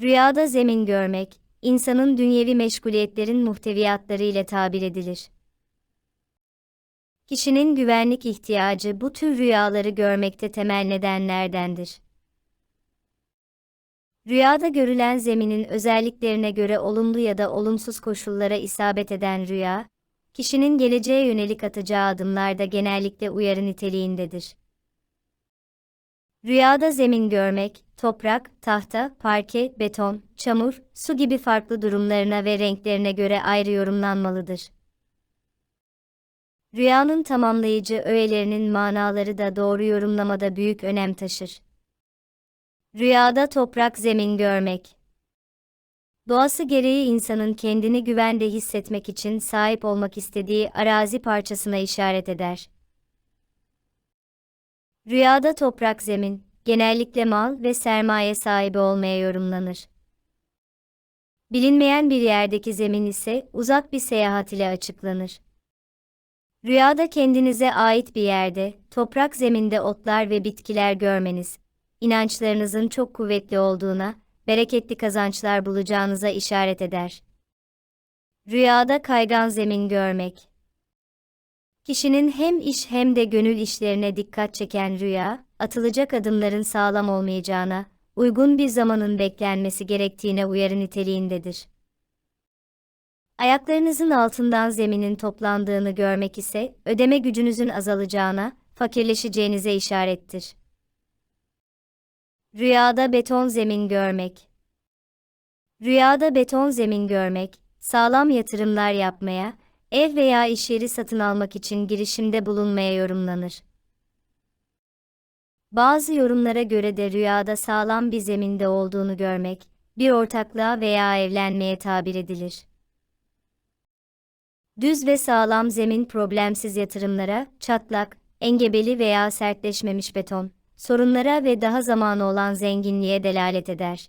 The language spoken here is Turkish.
Rüyada zemin görmek, insanın dünyevi meşguliyetlerin muhteviyatları ile tabir edilir. Kişinin güvenlik ihtiyacı bu tür rüyaları görmekte temel nedenlerdendir. Rüyada görülen zeminin özelliklerine göre olumlu ya da olumsuz koşullara isabet eden rüya, kişinin geleceğe yönelik atacağı adımlarda genellikle uyarı niteliğindedir. Rüyada zemin görmek, toprak, tahta, parke, beton, çamur, su gibi farklı durumlarına ve renklerine göre ayrı yorumlanmalıdır. Rüyanın tamamlayıcı öğelerinin manaları da doğru yorumlamada büyük önem taşır. Rüyada toprak zemin görmek. Doğası gereği insanın kendini güvende hissetmek için sahip olmak istediği arazi parçasına işaret eder. Rüyada toprak zemin, genellikle mal ve sermaye sahibi olmaya yorumlanır. Bilinmeyen bir yerdeki zemin ise uzak bir seyahat ile açıklanır. Rüyada kendinize ait bir yerde, toprak zeminde otlar ve bitkiler görmeniz, inançlarınızın çok kuvvetli olduğuna, bereketli kazançlar bulacağınıza işaret eder. Rüyada kaygan zemin görmek. Kişinin hem iş hem de gönül işlerine dikkat çeken rüya, atılacak adımların sağlam olmayacağına, uygun bir zamanın beklenmesi gerektiğine uyarı niteliğindedir. Ayaklarınızın altından zeminin toplandığını görmek ise, ödeme gücünüzün azalacağına, fakirleşeceğinize işarettir. Rüyada beton zemin görmek. Rüyada beton zemin görmek, sağlam yatırımlar yapmaya, ev veya iş yeri satın almak için girişimde bulunmaya yorumlanır. Bazı yorumlara göre de rüyada sağlam bir zeminde olduğunu görmek, bir ortaklığa veya evlenmeye tabir edilir. Düz ve sağlam zemin problemsiz yatırımlara, çatlak, engebeli veya sertleşmemiş beton, sorunlara ve daha zamanı olan zenginliğe delalet eder.